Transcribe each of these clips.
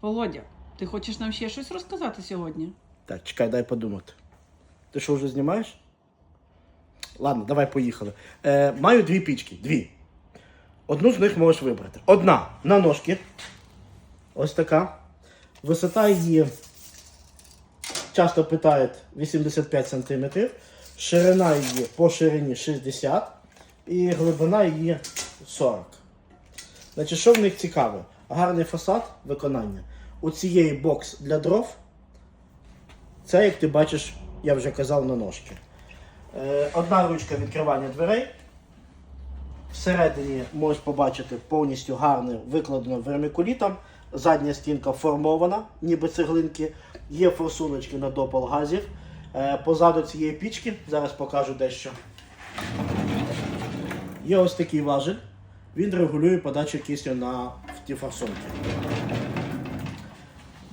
Володя, ти хочеш нам ще щось розказати сьогодні? Так, чекай, дай подумати. Ти що вже знімаєш? Ладно, давай поїхали. Е, маю дві пічки. Дві. Одну з них можеш вибрати. Одна на ножки. Ось така. Висота її часто питають 85 см. Ширина її по ширині 60 і глибина її 40. Значить, що в них цікаве? Гарний фасад виконання. У цієї бокс для дров. Це, як ти бачиш, я вже казав на ножки. Е, Одна ручка відкривання дверей. Всередині можеш побачити повністю гарно викладено вермикулітом. Задня стінка формована, ніби цеглинки. Є форсуночки на допал газів. Е, Позаду цієї пічки, зараз покажу дещо. Є ось такий важель. Він регулює подачу кисню на ті форсунки.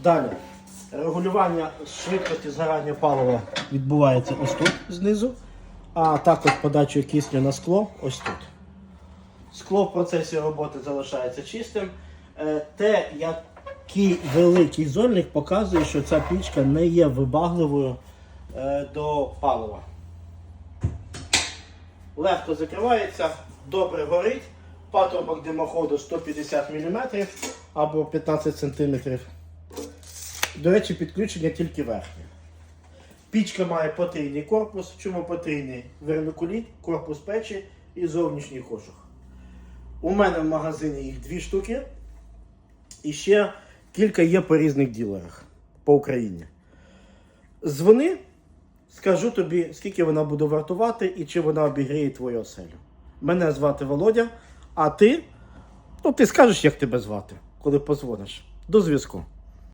Далі. Регулювання швидкості згорання палива відбувається ось тут знизу, а також подача кисню на скло ось тут. Скло в процесі роботи залишається чистим. Е, Те, який великий зольник показує, що ця пічка не є вибагливою е, до палива. Легко закривається, добре горить. Патрубок димоходу 150 мм або 15 см. До речі, підключення тільки верхнє. Пічка має потрійний корпус. Чому потрійний? Вермикуліт, корпус печі і зовнішній кожух. У мене в магазині їх дві штуки. І ще кілька є по різних ділерах по Україні. Дзвони, скажу тобі, скільки вона буде вартувати і чи вона обігріє твою оселю. Мене звати Володя, а ти, ну ти скажеш, як тебе звати, коли позвониш. До зв'язку.